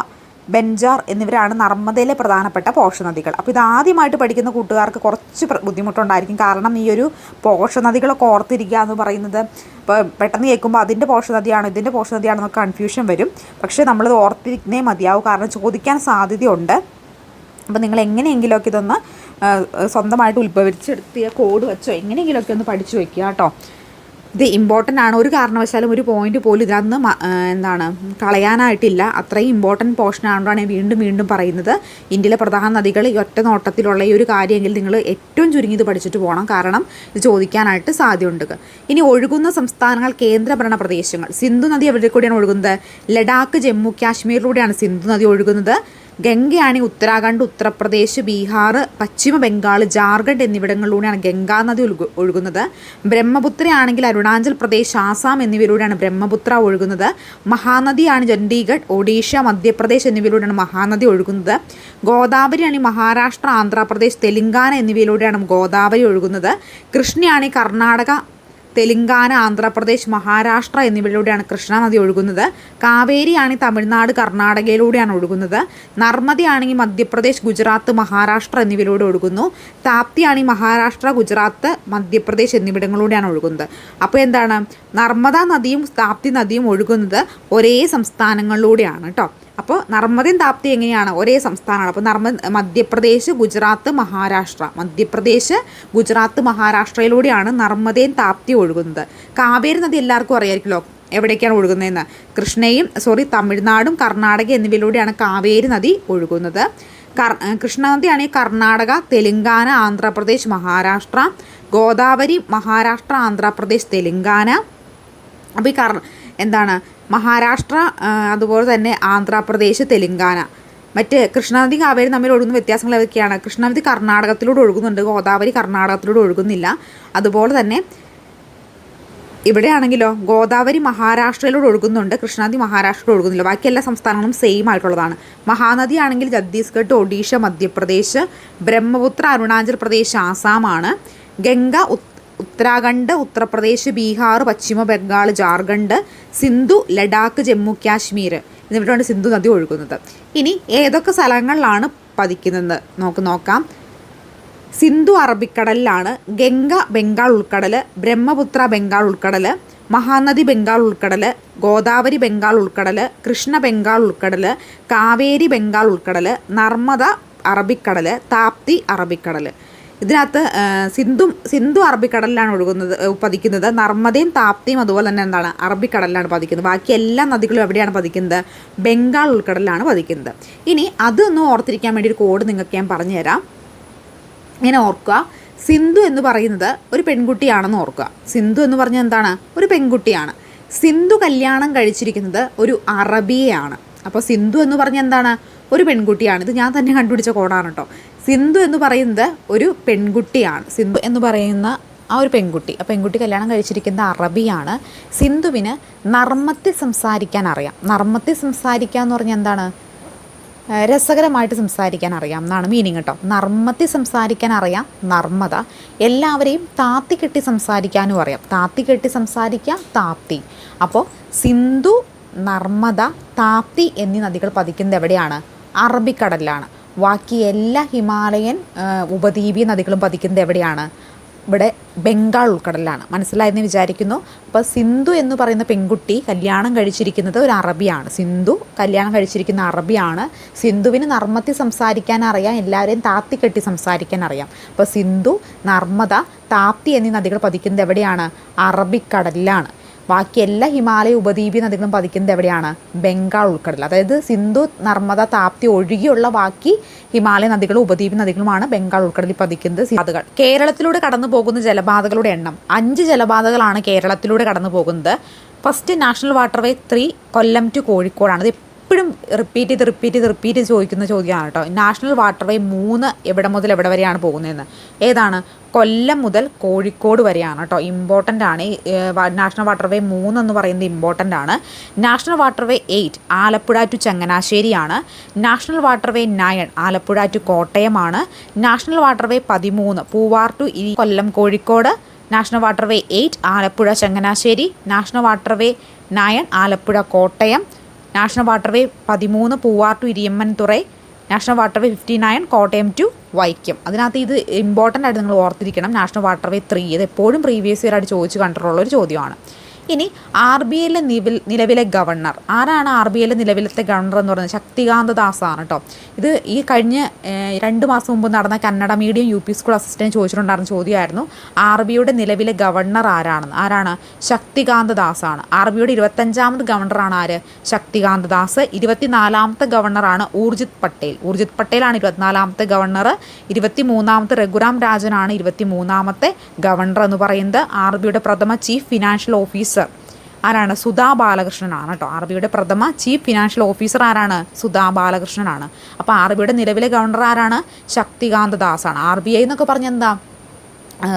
ബെൻജാർ എന്നിവരാണ് നർമ്മദയിലെ പ്രധാനപ്പെട്ട പോഷക നദികൾ അപ്പോൾ ഇത് ആദ്യമായിട്ട് പഠിക്കുന്ന കൂട്ടുകാർക്ക് കുറച്ച് ബുദ്ധിമുട്ടുണ്ടായിരിക്കും. കാരണം ഈ ഒരു പോഷക നദികളൊക്കെ ഓർത്തിരിക്കുക എന്ന് പറയുന്നത് ഇപ്പോൾ പെട്ടെന്ന് കേൾക്കുമ്പോൾ അതിന്റെ പോഷക നദിയാണോ ഇതിന്റെ പോഷക നദിയാണെന്നൊക്കെ കൺഫ്യൂഷൻ വരും. പക്ഷേ നമ്മളത് ഓർത്തിരിക്കുന്നേ മതിയാവും. കാരണം ചോദിക്കാൻ സാധ്യതയുണ്ട്. അപ്പോൾ നിങ്ങൾ എങ്ങനെയെങ്കിലുമൊക്കെ ഇതൊന്ന് സ്വന്തമായിട്ട് ഉത്ഭവിച്ചെടുത്തിയ കോഡ് വെച്ചോ എങ്ങനെയെങ്കിലുമൊക്കെ ഒന്ന് പഠിച്ചു വെക്കുക കേട്ടോ. ഇത് ഇമ്പോർട്ടന്റ് ആണ്. ഒരു കാരണവശാലും ഒരു പോയിന്റ് പോലും ഇതിനകത്ത് എന്താണ് കളയാനായിട്ടില്ല. അത്രയും ഇമ്പോർട്ടന്റ് പോർഷൻ ആയതുകൊണ്ടാണ് ഞാൻ വീണ്ടും വീണ്ടും പറയുന്നത്. ഇന്ത്യയിലെ പ്രധാന നദികൾ ഈ ഒറ്റ നോട്ടത്തിലുള്ള ഈ ഒരു കാര്യമെങ്കിൽ നിങ്ങൾ ഏറ്റവും ചുരുങ്ങിയത് പഠിച്ചിട്ട് പോകണം. കാരണം ഇത് ചോദിക്കാനായിട്ട് സാധ്യതയുണ്ട്. ഇനി ഒഴുകുന്ന സംസ്ഥാനങ്ങൾ കേന്ദ്രഭരണ പ്രദേശങ്ങൾ. സിന്ധു നദി എവിടെ കൂടിയാണ് ഒഴുകുന്നത്? ലഡാക്ക് ജമ്മു കാശ്മീരിലൂടെയാണ് സിന്ധു നദി ഒഴുകുന്നത്. ഗംഗയാണ് ഉത്തരാഖണ്ഡ് ഉത്തർപ്രദേശ് ബീഹാർ പശ്ചിമ ബംഗാൾ ജാർഖണ്ഡ് എന്നിവിടങ്ങളിലൂടെയാണ് ഗംഗാ നദി ഒഴുകു- ഒഴുകുന്നത്. ബ്രഹ്മപുത്രയാണെങ്കിൽ അരുണാചൽ പ്രദേശ് ആസാം എന്നിവയിലൂടെയാണ് ബ്രഹ്മപുത്ര ഒഴുകുന്നത്. മഹാനദിയാണ് ചണ്ഡീഗഡ് ഒഡീഷ മധ്യപ്രദേശ് എന്നിവയിലൂടെയാണ് മഹാനദി ഒഴുകുന്നത്. ഗോദാവരിയാണ് മഹാരാഷ്ട്ര ആന്ധ്രാപ്രദേശ് തെലങ്കാന എന്നിവയിലൂടെയാണ് ഗോദാവരി ഒഴുകുന്നത്. കൃഷ്ണയാണ് കർണാടക തെലങ്കാന ആന്ധ്രാപ്രദേശ് മഹാരാഷ്ട്ര എന്നിവയിലൂടെയാണ് കൃഷ്ണ നദി ഒഴുകുന്നത്. കാവേരിയാണ് തമിഴ്നാട് കർണാടകയിലൂടെയാണ് ഒഴുകുന്നത്. നർമ്മദയാണെങ്കിൽ മധ്യപ്രദേശ് ഗുജറാത്ത് മഹാരാഷ്ട്ര എന്നിവയിലൂടെ ഒഴുകുന്നു. താപ്തിയാണ് മഹാരാഷ്ട്ര ഗുജറാത്ത് മധ്യപ്രദേശ് എന്നിവിടങ്ങളിലൂടെയാണ് ഒഴുകുന്നത്. അപ്പോൾ എന്താണ്? നർമ്മദ നദിയും താപ്തി നദിയും ഒഴുകുന്നത് ഒരേ സംസ്ഥാനങ്ങളിലൂടെയാണ് കേട്ടോ. അപ്പോൾ നർമ്മദയും താപ്തി എങ്ങനെയാണ്? ഒരേ സംസ്ഥാനമാണ്. അപ്പോൾ നർമ്മ മധ്യപ്രദേശ് ഗുജറാത്ത് മഹാരാഷ്ട്ര. മധ്യപ്രദേശ് ഗുജറാത്ത് മഹാരാഷ്ട്രയിലൂടെയാണ് നർമ്മദയും താപ്തി ഒഴുകുന്നത്. കാവേരി നദി എല്ലാവർക്കും അറിയാമായിരിക്കുമല്ലോ എവിടേക്കാണ് ഒഴുകുന്നതെന്ന്. കൃഷ്ണയും സോറി തമിഴ്നാടും കർണാടക എന്നിവയിലൂടെയാണ് കാവേരി നദി ഒഴുകുന്നത്. കർ കൃഷ്ണനദിയാണെങ്കിൽ കർണാടക തെലുങ്കാന ആന്ധ്രാപ്രദേശ് മഹാരാഷ്ട്ര. ഗോദാവരി മഹാരാഷ്ട്ര ആന്ധ്രാപ്രദേശ് തെലുങ്കാന. അപ്പോൾ ഈ കർ എന്താണ്? മഹാരാഷ്ട്ര അതുപോലെ തന്നെ ആന്ധ്രാപ്രദേശ് തെലുങ്കാന. മറ്റ് കൃഷ്ണനദി കാവേരി തമ്മിൽ ഒഴുകുന്ന വ്യത്യാസങ്ങൾ ഏതൊക്കെയാണ്? കൃഷ്ണനദി കർണാടകത്തിലൂടെ ഒഴുകുന്നുണ്ട് ഗോദാവരി കർണാടകത്തിലൂടെ ഒഴുകുന്നില്ല. അതുപോലെ തന്നെ ഇവിടെയാണെങ്കിലോ ഗോദാവരി മഹാരാഷ്ട്രയിലൂടെ ഒഴുകുന്നുണ്ട് കൃഷ്ണനദി മഹാരാഷ്ട്രയിലൂടെ ഒഴുകുന്നില്ല. ബാക്കി എല്ലാ സംസ്ഥാനങ്ങളും സെയിം ആയിട്ടുള്ളതാണ്. മഹാനദി ആണെങ്കിൽ ഛത്തീസ്ഗഡ് ഒഡീഷ മധ്യപ്രദേശ് ബ്രഹ്മപുത്ര അരുണാചൽ പ്രദേശ് ആസാമാണ്. ഗംഗ ഉത്തരാഖണ്ഡ് ഉത്തർപ്രദേശ് ബീഹാർ പശ്ചിമ ബംഗാൾ ജാർഖണ്ഡ് സിന്ധു ലഡാക്ക് ജമ്മു കാശ്മീർ എന്നിവിടെയാണ് സിന്ധു നദി ഒഴുകുന്നത്. ഇനി ഏതൊക്കെ സ്ഥലങ്ങളിലാണ് പതിക്കുന്നത്? നമുക്ക് നോക്കാം. സിന്ധു അറബിക്കടലിലാണ് ഗംഗ ബംഗാൾ ഉൾക്കടൽ ബ്രഹ്മപുത്ര ബംഗാൾ ഉൾക്കടൽ മഹാനദി ബംഗാൾ ഉൾക്കടൽ ഗോദാവരി ബംഗാൾ ഉൾക്കടൽ കൃഷ്ണ ബംഗാൾ ഉൾക്കടൽ കാവേരി ബംഗാൾ ഉൾക്കടൽ നർമ്മദ അറബിക്കടൽ താപ്തി അറബിക്കടൽ. ഇതിനകത്ത് സിന്ധു സിന്ധു അറബിക്കടലിലാണ് ഒഴുകുന്നത് പതിക്കുന്നത്. നർമ്മദയും താപ്തിയും അതുപോലെ തന്നെ എന്താണ്? അറബിക്കടലിലാണ് പതിക്കുന്നത്. ബാക്കി എല്ലാ നദികളും എവിടെയാണ് പതിക്കുന്നത്? ബംഗാൾ ഉൾക്കടലിലാണ് പതിക്കുന്നത്. ഇനി അതൊന്ന് ഓർത്തിരിക്കാൻ വേണ്ടി ഒരു കോഡ് നിങ്ങൾക്ക് ഞാൻ പറഞ്ഞുതരാം. ഇങ്ങനെ ഓർക്കുക. സിന്ധു എന്ന് പറയുന്നത് ഒരു പെൺകുട്ടിയാണെന്ന് ഓർക്കുക. സിന്ധു എന്ന് പറഞ്ഞാൽ എന്താണ്? ഒരു പെൺകുട്ടിയാണ്. സിന്ധു കല്യാണം കഴിച്ചിരിക്കുന്നത് ഒരു അറബിയെയാണ്. അപ്പോൾ സിന്ധു എന്ന് പറഞ്ഞാൽ എന്താണ്? ഒരു പെൺകുട്ടിയാണ്. ഇത് ഞാൻ തന്നെ കണ്ടുപിടിച്ച കോഡാണ് കേട്ടോ. സിന്ധു എന്ന് പറയുന്നത് ഒരു പെൺകുട്ടിയാണ്. സിന്ധു എന്ന് പറയുന്ന ആ ഒരു പെൺകുട്ടി ആ പെൺകുട്ടി കല്യാണം കഴിച്ചിരിക്കുന്ന അറബിയാണ്. സിന്ധുവിന് നർമ്മത്തിൽ സംസാരിക്കാൻ അറിയാം. നർമ്മത്തിൽ സംസാരിക്കുക എന്ന് പറഞ്ഞാൽ എന്താണ്? രസകരമായിട്ട് സംസാരിക്കാൻ അറിയാം. എന്നാണ് മീനിങ് കേട്ടോ നർമ്മത്തിൽ സംസാരിക്കാൻ അറിയാം. നർമ്മത. എല്ലാവരെയും താത്തി കെട്ടി സംസാരിക്കാനും അറിയാം. താത്തി കെട്ടി സംസാരിക്കുക താപ്തി അപ്പോൾ സിന്ധു നർമ്മദ താപ്തി എന്നീ നദികൾ പതിക്കുന്നത് എവിടെയാണ്? അറബിക്കടലിലാണ്. ബാക്കി എല്ലാ ഹിമാലയൻ ഉപദ്വീപീയ നദികളും പതിക്കുന്നത് എവിടെയാണ്? ഇവിടെ ബംഗാൾ ഉൾക്കടലിലാണ്. മനസ്സിലായെന്ന് വിചാരിക്കുന്നു. അപ്പോൾ സിന്ധു എന്ന് പറയുന്ന പെൺകുട്ടി കല്യാണം കഴിച്ചിരിക്കുന്നത് ഒരു അറബിയാണ്. സിന്ധു കല്യാണം കഴിച്ചിരിക്കുന്ന അറബിയാണ്. സിന്ധുവിന് നർമ്മത്തി സംസാരിക്കാൻ അറിയാം എല്ലാവരെയും താത്തി കെട്ടി സംസാരിക്കാൻ അറിയാം. അപ്പോൾ സിന്ധു നർമ്മദ താപ്തി എന്നീ നദികൾ പതിക്കുന്നത് എവിടെയാണ്? അറബിക്കടലിലാണ്. ബാക്കി എല്ലാ ഹിമാലയ ഉപദ്വീപി നദികളും പതിക്കുന്നത് എവിടെയാണ്? ബംഗാൾ ഉൾക്കടൽ. അതായത് സിന്ധു നർമ്മദ താപ്തി ഒഴികെയുള്ള ബാക്കി ഹിമാലയ നദികളും ഉപദ്വീപി നദികളുമാണ് ബംഗാൾ ഉൾക്കടലിൽ പതിക്കുന്നത്. സിന്ധുകൾ കേരളത്തിലൂടെ കടന്നു പോകുന്ന ജലപാതകളുടെ എണ്ണം. അഞ്ച് ജലപാതകളാണ് കേരളത്തിലൂടെ കടന്നു പോകുന്നത്. First national waterway three Kollam to കോഴിക്കോടാണ്. ഇത് എപ്പോഴും റിപ്പീറ്റ് ചെയ്ത് റിപ്പീറ്റ് ചെയ്ത് റിപ്പീറ്റ് ചെയ്ത് ചോദിക്കുന്ന ചോദ്യമാണ് കേട്ടോ. നാഷണൽ വാട്ടർവേ മൂന്ന് എവിടെ മുതൽ എവിടെ വരെയാണ് പോകുന്നതെന്ന്. ഏതാണ്? കൊല്ലം മുതൽ കോഴിക്കോട് വരെയാണ് കേട്ടോ. ഇമ്പോർട്ടന്റ് ആണ്. നാഷണൽ വാട്ടർവേ മൂന്ന് എന്ന് പറയുന്നത് ഇമ്പോർട്ടന്റ് ആണ്. National waterway eight Alappuzha to ചങ്ങനാശ്ശേരിയാണ്. National waterway nine Alappuzha to കോട്ടയമാണ്. National waterway പതിമൂന്ന് Poovar to Kollam Kozhikode. National waterway eight Alappuzha Changanassery. National waterway nine Alappuzha Kottayam. National waterway പതിമൂന്ന് Poovar to Eraiyumanthurai. National waterway fifty nine Kottayam to Vaikom. അതിനകത്ത് ഇത് important ആയിട്ട് നിങ്ങൾ ഓർത്തിരിക്കണം. National waterway three ഇത് എപ്പോഴും previous year ആയിട്ട് ചോദിച്ച് കണ്ടിട്ടുള്ള ഒരു ചോദ്യമാണ്. ഇനി ആർ ബി ഐയിലെ നിലവിലെ ഗവർണർ. ആരാണ് ആർ ബി ഐയിലെ നിലവിലത്തെ ഗവർണർ എന്ന് പറയുന്നത്? ശക്തികാന്ത ദാസാണ് കേട്ടോ ഇത് ഈ കഴിഞ്ഞ രണ്ട് മാസം മുമ്പ് നടന്ന Kannada medium U P school assistant ചോദിച്ചിട്ടുണ്ടായിരുന്ന ചോദ്യമായിരുന്നു ആർ ബി നിലവിലെ ഗവർണർ ആരാണെന്ന്. ആരാണ്? ശക്തികാന്ത ദാസാണ്. ആർ ബി ഐയുടെ ഇരുപത്തഞ്ചാമത് ഗവർണറാണ് ആര്? ശക്തികാന്ത ദാസ്. ഇരുപത്തിനാലാമത്തെ ഗവർണറാണ് ഊർജിത് പട്ടേൽ. ഊർജിത് പട്ടേലാണ് ഇരുപത്തിനാലാമത്തെ ഗവർണർ ഇരുപത്തി മൂന്നാമത്തെ രഘുറാം രാജനാണ് ഇരുപത്തി മൂന്നാമത്തെ ഗവർണർ എന്ന് പറയുന്നത്. ആർ ബിയുടെ പ്രഥമ ചീഫ് ഫിനാൻഷ്യൽ ഓഫീസർ ആരാണ്? സുധാ ബാലകൃഷ്ണനാണ് കേട്ടോ. ആർ ബിയുടെ പ്രഥമ ചീഫ് ഫിനാൻഷ്യൽ ഓഫീസർ ആരാണ്? സുധാ ബാലകൃഷ്ണനാണ്. അപ്പോൾ ആർ ബിയുടെ നിലവിലെ ഗവർണർ ആരാണ്? ശക്തികാന്ത ദാസാണ്. ആർ ബി ഐ എന്നൊക്കെ പറഞ്ഞെന്താ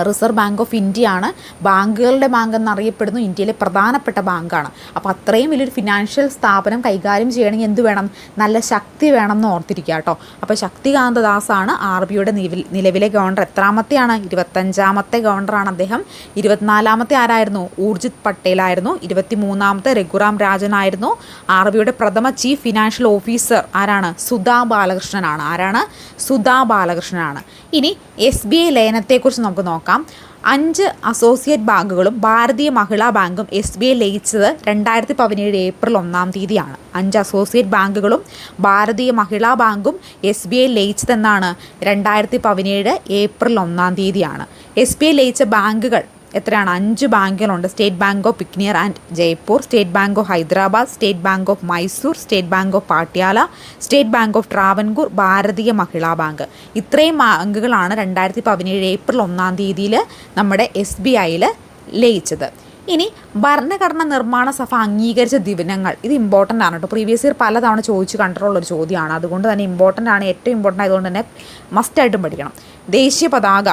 റിസർവ് ബാങ്ക് ഓഫ് ഇന്ത്യ ആണ് ബാങ്കുകളുടെ ബാങ്ക് എന്നറിയപ്പെടുന്നു ഇന്ത്യയിലെ പ്രധാനപ്പെട്ട ബാങ്കാണ്. അപ്പോൾ അത്രയും വലിയൊരു ഫിനാൻഷ്യൽ സ്ഥാപനം കൈകാര്യം ചെയ്യണമെങ്കിൽ എന്ത് വേണം? നല്ല ശക്തി വേണം എന്ന് ഓർത്തിരിക്കുക കേട്ടോ. അപ്പോൾ ശക്തികാന്ത ദാസാണ് ആർ ബിയുടെ നിലവിലെ ഗവർണർ. എത്രാമത്തെയാണ്? ഇരുപത്തഞ്ചാമത്തെ ഗവർണറാണ് അദ്ദേഹം. ഇരുപത്തിനാലാമത്തെ ആരായിരുന്നു? ഊർജിത് പട്ടേലായിരുന്നു. ഇരുപത്തി മൂന്നാമത്തെ രഘുറാം രാജനായിരുന്നു. ആർ ബിയുടെ പ്രഥമ ചീഫ് ഫിനാൻഷ്യൽ ഓഫീസർ ആരാണ്? സുധാ ബാലകൃഷ്ണനാണ്. ആരാണ്? സുധാ ബാലകൃഷ്ണനാണ്. ഇനി എസ് ബി ഐ ലയനത്തെക്കുറിച്ച് നമുക്ക് നോക്കാം. അഞ്ച് അസോസിയേറ്റ് ബാങ്കുകളും ഭാരതീയ മഹിളാ ബാങ്കും എസ് ബി ഐ ലയിച്ചത് രണ്ടായിരത്തി പതിനേഴ് ഏപ്രിൽ ഒന്നാം തീയതിയാണ്. അഞ്ച് അസോസിയേറ്റ് ബാങ്കുകളും ഭാരതീയ മഹിളാ ബാങ്കും എസ് ബി ഐ ലയിച്ചതെന്നാണ് രണ്ടായിരത്തി പതിനേഴ് ഏപ്രിൽ ഒന്നാം തീയതിയാണ്. എസ് ബി ഐ ലയിച്ച ബാങ്കുകൾ എത്രയാണ്? അഞ്ച് ബാങ്കുകളുണ്ട്. State Bank of Bikaner and Jaipur State Bank of Hyderabad State Bank of Mysore State Bank of Patiala State Bank of Travancore Bharatiya Mahila Bank. ഇത്രയും ബാങ്കുകളാണ് രണ്ടായിരത്തി പതിനേഴ് ഏപ്രിൽ ഒന്നാം തീയതിയിൽ നമ്മുടെ എസ് ബി ഐയിൽ ലയിച്ചത്. ഇനി ഭരണഘടന നിർമ്മാണ സഭ അംഗീകരിച്ച ദിനങ്ങൾ. ഇത് ഇമ്പോർട്ടന്റ് ആണ് കേട്ടോ. പ്രീവിയസ് ഇയർ പലതവണ ചോദിച്ചു കണ്ടിട്ടുള്ള ഒരു ചോദ്യമാണ്. അതുകൊണ്ട് തന്നെ ഇമ്പോർട്ടന്റ് ആണ്. ഏറ്റവും ഇമ്പോർട്ടന്റ് ആയതുകൊണ്ട് തന്നെ മസ്റ്റായിട്ടും പഠിക്കണം. ദേശീയ പതാക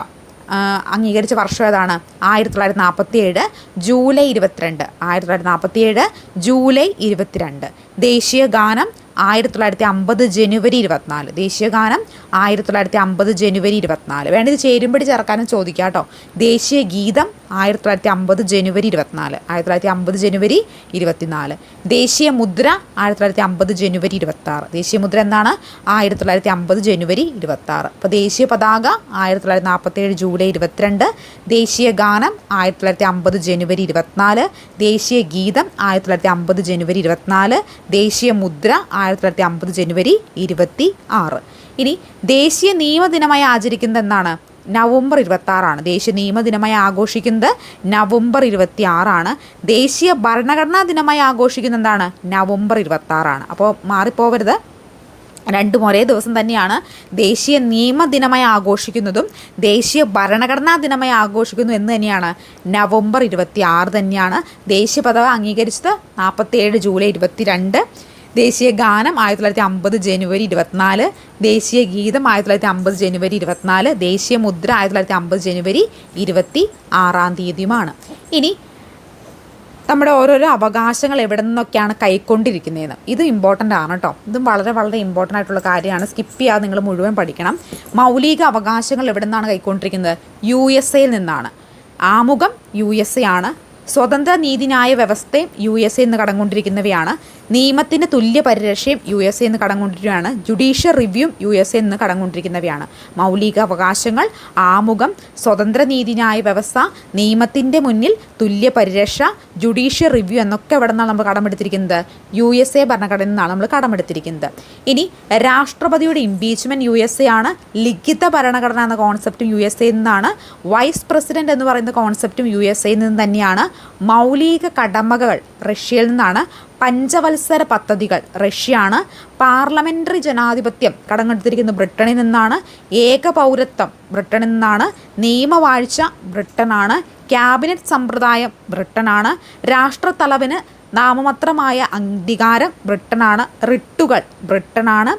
അംഗീകരിച്ച വർഷം ഏതാണ്? ആയിരത്തി തൊള്ളായിരത്തി നാൽപ്പത്തി ഏഴ് ജൂലൈ ഇരുപത്തിരണ്ട്. ആയിരത്തി തൊള്ളായിരത്തി നാൽപ്പത്തി ഏഴ് ജൂലൈ ഇരുപത്തിരണ്ട്. ദേശീയ ഗാനം ആയിരത്തി തൊള്ളായിരത്തി അമ്പത് ജനുവരി ഇരുപത്തിനാല്. ദേശീയഗാനം ആയിരത്തി തൊള്ളായിരത്തി അമ്പത് ജനുവരി ഇരുപത്തിനാല്. വേണ്ട ഇത് ചേരുമ്പടി ചേർക്കാനും ചോദിക്കാം കേട്ടോ ദേശീയ ഗീതം ആയിരത്തി തൊള്ളായിരത്തി അമ്പത് ജനുവരി ഇരുപത്തിനാല്. ആയിരത്തി തൊള്ളായിരത്തി അമ്പത് ജനുവരി ഇരുപത്തിനാല്. ദേശീയ മുദ്ര ആയിരത്തി തൊള്ളായിരത്തി അമ്പത് ജനുവരി ഇരുപത്താറ് ദേശീയ മുദ്ര എന്താണ്? ആയിരത്തി തൊള്ളായിരത്തി അമ്പത് ജനുവരി ഇരുപത്താറ് അപ്പോൾ ദേശീയ പതാക ആയിരത്തി തൊള്ളായിരത്തി നാൽപ്പത്തേഴ് ജൂലൈ ഇരുപത്തിരണ്ട്. ദേശീയ ഗാനം ആയിരത്തി തൊള്ളായിരത്തി അമ്പത് ജനുവരി ഇരുപത്തിനാല്. ദേശീയ ഗീതം ആയിരത്തി തൊള്ളായിരത്തി അമ്പത് ജനുവരി ഇരുപത്തിനാല്. ദേശീയ മുദ്ര ആയിരത്തി തൊള്ളായിരത്തി അമ്പത് ജനുവരി ഇരുപത്തി ആറ്. ഇനി ദേശീയ നിയമദിനമായി ആചരിക്കുന്നത് എന്നാണ് നവംബർ ഇരുപത്തി ആറാണ് ദേശീയ നിയമദിനമായി ആഘോഷിക്കുന്നത് നവംബർ ഇരുപത്തി ആറാണ് ദേശീയ ഭരണഘടനാ ദിനമായി ആഘോഷിക്കുന്നത് എന്താണ് നവംബർ ഇരുപത്തി ആറാണ് അപ്പോൾ മാറിപ്പോവരുത്. രണ്ടും ഒരേ ദിവസം തന്നെയാണ് ദേശീയ നിയമ ദിനമായി ആഘോഷിക്കുന്നതും ദേശീയ ഭരണഘടനാ ദിനമായി ആഘോഷിക്കുന്നു എന്ന് തന്നെയാണ് നവംബർ ഇരുപത്തി ആറ് തന്നെയാണ്. ദേശീയ പതാക അംഗീകരിച്ചത് നാൽപ്പത്തേഴ് ജൂലൈ ഇരുപത്തിരണ്ട്. ദേശീയ ഗാനം ആയിരത്തി തൊള്ളായിരത്തി അമ്പത് ജനുവരി ഇരുപത്തിനാല് ദേശീയ ഗീതം ആയിരത്തി തൊള്ളായിരത്തി അമ്പത് ജനുവരി ഇരുപത്തിനാല് ദേശീയ മുദ്ര ആയിരത്തി തൊള്ളായിരത്തി അമ്പത് ജനുവരി ഇരുപത്തി ആറാം തീയതിയുമാണ്. ഇനി നമ്മുടെ ഓരോരോ അവകാശങ്ങൾ എവിടെ നിന്നൊക്കെയാണ് കൈക്കൊണ്ടിരിക്കുന്നതെന്ന് ഇത് ഇമ്പോർട്ടന്റ് ആണ് കേട്ടോ. ഇതും വളരെ വളരെ ഇമ്പോർട്ടന്റ് ആയിട്ടുള്ള കാര്യമാണ്. സ്കിപ്പ് ചെയ്യാതെ നിങ്ങൾ മുഴുവൻ പഠിക്കണം. മൗലിക അവകാശങ്ങൾ എവിടെ നിന്നാണ് കൈക്കൊണ്ടിരിക്കുന്നത്? യു എസ് എയിൽ നിന്നാണ്. ആമുഖം യു എസ് എ ആണ്. സ്വതന്ത്ര നീതിന്യായ വ്യവസ്ഥയും യു എസ് എ എന്ന് കടംകൊണ്ടിരിക്കുന്നവയാണ് നിയമത്തിന്റെ തുല്യ പരിരക്ഷയും യു എസ് എ എന്ന് കടംകൊണ്ടിരിക്കുകയാണ് ജുഡീഷ്യൽ റിവ്യൂവും യു എസ് എ എന്ന് കടംകൊണ്ടിരിക്കുന്നവയാണ് മൗലിക അവകാശങ്ങൾ ആമുഖം സ്വതന്ത്ര നീതിന്യായ വ്യവസ്ഥ നിയമത്തിന്റെ മുന്നിൽ തുല്യ പരിരക്ഷ ജുഡീഷ്യൽ റിവ്യൂ എന്നൊക്കെ എവിടെ നിന്നാണ് നമ്മൾ കടമെടുത്തിരിക്കുന്നത്. യു എസ് എ ഭരണഘടനയിൽ നിന്നാണ് നമ്മൾ കടമെടുത്തിരിക്കുന്നത്. ഇനി രാഷ്ട്രപതിയുടെ ഇംപീച്ച്മെന്റ് യു എസ് എ ആണ്. ലിഖിത ഭരണഘടന എന്ന കോൺസെപ്റ്റും യു എസ് എ നിന്നാണ് വൈസ് പ്രസിഡന്റ് എന്ന് പറയുന്ന കോൺസെപ്റ്റും യു എസ് എയിൽ നിന്ന് തന്നെയാണ്. മൗലിക കടമകൾ റഷ്യയിൽ നിന്നാണ് പഞ്ചവത്സര പദ്ധതികൾ. റഷ്യയാണ് പാർലമെന്ററി ജനാധിപത്യം കടമെടുത്തിരിക്കുന്നത്. ബ്രിട്ടനിൽ നിന്നാണ് ഏക പൗരത്വം. ബ്രിട്ടനിൽ നിന്നാണ് നിയമവാഴ്ച. ബ്രിട്ടനാണ് ക്യാബിനറ്റ് സമ്പ്രദായം. ബ്രിട്ടനാണ് രാഷ്ട്രത്തലവിന് നാമമാത്രമായ അംഗീകാരം. ബ്രിട്ടനാണ് റിട്ടുകൾ. ബ്രിട്ടനാണ്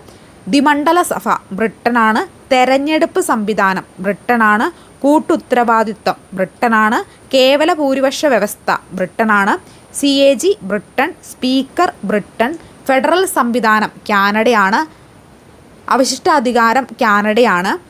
ദ്വിമണ്ഡല സഭ. ബ്രിട്ടനാണ് തെരഞ്ഞെടുപ്പ് സംവിധാനം. ബ്രിട്ടനാണ് കൂട്ടുത്തരവാദിത്വം. ബ്രിട്ടനാണ് കേവല ഭൂരിപക്ഷ വ്യവസ്ഥ ബ്രിട്ടനാണ്. C A G Britain speaker Britain federal സംവിധാനം കാനഡയാണ്. അവശിഷ്ടാധികാരം കാനഡയാണ്.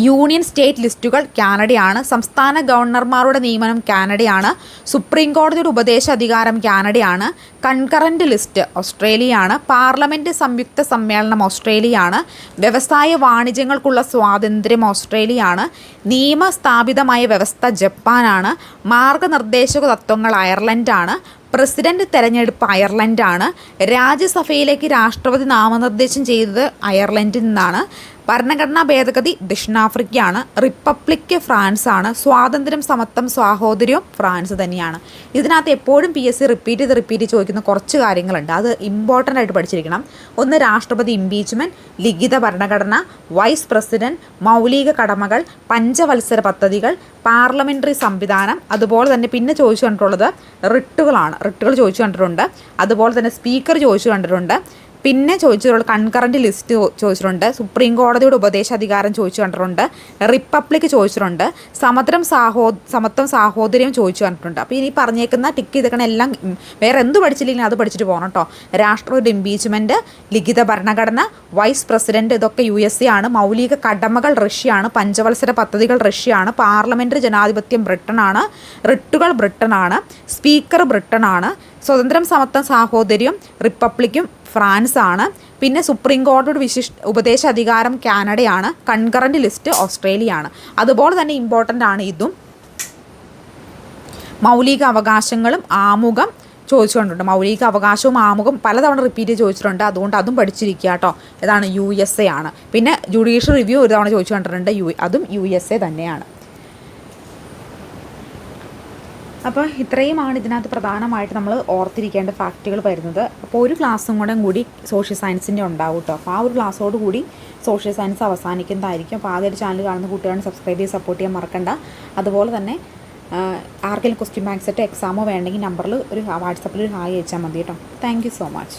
യൂണിയൻ സ്റ്റേറ്റ് ലിസ്റ്റുകൾ കാനഡയാണ്. സംസ്ഥാന ഗവർണർമാരുടെ നിയമനം കാനഡയാണ്. സുപ്രീം കോടതിയുടെ ഉപദേശ അധികാരം കാനഡയാണ്. കൺകറന്റ് ലിസ്റ്റ് ഓസ്ട്രേലിയയാണ്. പാർലമെന്റ് സംയുക്ത സമ്മേളനം ഓസ്ട്രേലിയയാണ്. വ്യവസായ വാണിജ്യങ്ങൾക്കുള്ള സ്വാതന്ത്ര്യം ഓസ്ട്രേലിയയാണ്. നിയമസ്ഥാപിതമായ വ്യവസ്ഥ ജപ്പാനാണ്. മാർഗനിർദ്ദേശക തത്വങ്ങൾ അയർലൻഡാണ്. പ്രസിഡന്റ് തെരഞ്ഞെടുപ്പ് അയർലൻഡാണ്. രാജ്യസഭയിലേക്ക് രാഷ്ട്രപതി നാമനിർദ്ദേശം ചെയ്തത് അയർലൻഡിൽ നിന്നാണ്. ഭരണഘടനാ ഭേദഗതി ദക്ഷിണാഫ്രിക്കയാണ്. റിപ്പബ്ലിക് ഫ്രാൻസ് ആണ് സ്വാതന്ത്ര്യം സമത്വം സ്വാഹോദര്യവും ഫ്രാൻസ് തന്നെയാണ്. ഇതിനകത്ത് എപ്പോഴും പി എസ് സി റിപ്പീറ്റ് ചെയ്ത് റിപ്പീറ്റ് ചോദിക്കുന്ന കുറച്ച് കാര്യങ്ങളുണ്ട്. അത് ഇമ്പോർട്ടന്റ് ആയിട്ട് പഠിച്ചിരിക്കണം. ഒന്ന് രാഷ്ട്രപതി ഇംപീച്ച്മെന്റ് ലിഖിത ഭരണഘടന വൈസ് പ്രസിഡന്റ് മൗലിക കടമകൾ പഞ്ചവത്സര പദ്ധതികൾ പാർലമെന്ററി സംവിധാനം അതുപോലെ തന്നെ പിന്നെ ചോദിച്ചു കണ്ടിട്ടുള്ളത് റിട്ടുകളാണ്. റിട്ടുകൾ ചോദിച്ചു കണ്ടിട്ടുണ്ട്. അതുപോലെ തന്നെ സ്പീക്കർ ചോദിച്ചു കണ്ടിട്ടുണ്ട്. പിന്നെ ചോദിച്ചിട്ടുള്ള കൺകറന്റ് ലിസ്റ്റ് ചോദിച്ചിട്ടുണ്ട്. സുപ്രീം കോടതിയുടെ ഉപദേശാധികാരം ചോദിച്ചു കണ്ടിട്ടുണ്ട്. റിപ്പബ്ലിക് ചോദിച്ചിട്ടുണ്ട്. സമത്രം സാഹോ സമത്വം സാഹോദര്യം ചോദിച്ചു കണ്ടിട്ടുണ്ട്. അപ്പോൾ ഇനി പറഞ്ഞേക്കുന്ന ടിക്ക് ചെയ്തേക്കണ എല്ലാം വേറെ എന്ത് പഠിച്ചില്ലെങ്കിൽ അത് പഠിച്ചിട്ട് പോകണം കേട്ടോ. രാഷ്ട്രപതി ഇംപീച്ച്മെന്റ് ലിഖിത ഭരണഘടന വൈസ് പ്രസിഡന്റ് ഇതൊക്കെ യു എസ് ആണ്. മൗലിക കടമകൾ റഷ്യയാണ്. പഞ്ചവത്സര പദ്ധതികൾ റഷ്യയാണ്. പാർലമെന്ററി ജനാധിപത്യം ബ്രിട്ടനാണ് റിട്ടുകൾ ബ്രിട്ടനാണ് സ്പീക്കർ ബ്രിട്ടനാണ് സ്വതന്ത്രം സമത്വം സാഹോദര്യം റിപ്പബ്ലിക്കും ഫ്രാൻസ് ആണ് പിന്നെ സുപ്രീം കോടതിയുടെ വിശിഷ്ട ഉപദേശ അധികാരം കാനഡയാണ്. കൺകറന്റ് ലിസ്റ്റ് ഓസ്ട്രേലിയ ആണ് അതുപോലെ തന്നെ ഇമ്പോർട്ടന്റ് ആണ് ഇതും. മൗലിക അവകാശങ്ങളും ആമുഖം ചോദിച്ചുകൊണ്ടുണ്ട് മൗലിക അവകാശവും ആമുഖം പലതവണ റിപ്പീറ്റ് ചോദിച്ചിട്ടുണ്ട്. അതുകൊണ്ട് അതും പഠിച്ചിരിക്കുക കേട്ടോ. ഇതാണ് യു എസ് എ ആണ്. പിന്നെ ജുഡീഷ്യൽ റിവ്യൂ ഒരു തവണ ചോദിച്ചു കണ്ടിട്ടുണ്ട്. യു അതും യു എസ് എ തന്നെയാണ്. അപ്പോൾ ഇത്രയുമാണ് ഇതിനകത്ത് പ്രധാനമായിട്ട് നമ്മൾ ഓർത്തിരിക്കേണ്ട ഫാക്റ്റുകൾ വരുന്നത്. അപ്പോൾ ഒരു ക്ലാസ്സും കൂടെ കൂടി സോഷ്യൽ സയൻസിന്റെ ഉണ്ടാവും കേട്ടോ അപ്പോൾ ആ ഒരു ക്ലാസ്സോട് കൂടി സോഷ്യൽ സയൻസ് അവസാനിക്കുന്നതായിരിക്കും. അപ്പോൾ ആദ്യമായിട്ട് ചാനൽ കാണുന്ന കുട്ടികളെ സബ്സ്ക്രൈബ് ചെയ്ത് സപ്പോർട്ട് ചെയ്യാൻ മറക്കണ്ട. അതുപോലെ തന്നെ ആർക്കെങ്കിലും ക്വസ്റ്റ്യൻ ബാങ്ക് സെറ്റ് എക്സാമോ വേണമെങ്കിൽ നമ്പറിൽ ഒരു വാട്സപ്പിൽ ഒരു ഹായ് അയച്ചാൽ മതി കേട്ടോ താങ്ക് സോ മച്ച്